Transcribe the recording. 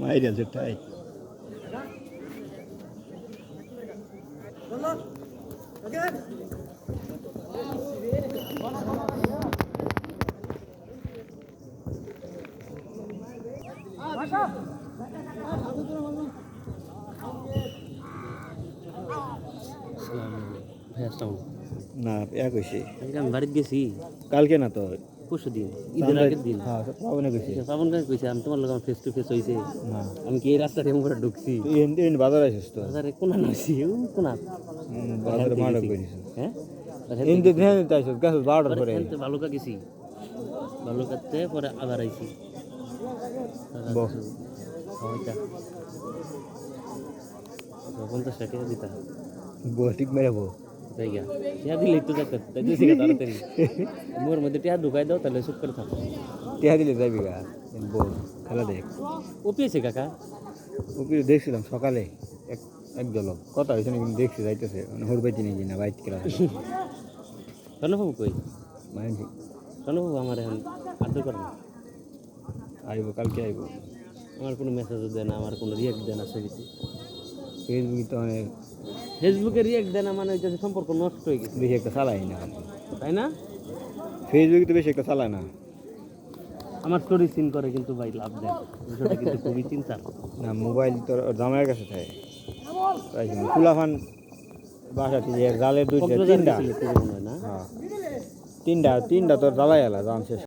মাইরিয়া যেটাই ভাই আসসালাম না এক হয়েছে আজকে আমি বাড়িতে গেছি কালকে না তো পরশু দিন ঈদের আগের দিন। হ্যাঁ শ্রাবণ গাছ কইছে। আমি তোমার লোক ফেস টু ফেস হয়েছে আমি কি এই রাস্তা দিয়ে করে ঢুকছি? বাজার আসিস তো? বাজারে কোনা নাইছি ও কোনা? বাজারে করিস হ্যাঁ? এন ধ্যান তাইছ গাছ বাড়ার পরে। ভালুকা গেছি। ভালুকাতে পরে আবার আইছি। বহ। ওইটা পঞ্চাশ টাকা দিতা। বো ঠিক মেরে বো তাই গা টিয়া দিলে একটু যাক তাই দিয়েছি গা তাড়াতাড়ি মোর মধ্যে টিয়া ঢুকাই দাও তাহলে চুপ করে থাকো টিহা দিলে যাবি গা খেলা দেখ ও পেয়েছে কাকা ওকে দেখছিলাম সকালে এক এক জলক কথা হয়েছে কিন্তু দেখছি যাইতেছে মানে হোর বাইতে নিয়ে না বাইক খেলা রণবাবু কই মানে রণবাবু আমার এখন আদর করে না আইব কালকে আইব আমার কোনো মেসেজও দেয় না আমার কোনো রিয়াক্ট দেয় না ছবিতে ফেসবুকে তো অনেক ফেসবুকে রিয়াক্ট দেয় না মানে হচ্ছে সম্পর্ক নষ্ট হয়ে গেছে। বেশি একটা চালাই না। তাই না? ফেসবুকে তো বেশি একটা চালায় না। আমার স্টোরি সিন করে কিন্তু ভাই লাভ দেয় বিষয়টা কিন্তু খুবই চিন্তার। না মোবাইল তোর ওর জামাইয়ের কাছে থাকে। তাই কুলাফান বাসা থেকে জালের দুইটা তিনটা। হ্যাঁ। তিনটা তিনটা তোর জ্বালাই এলা জাম শেষ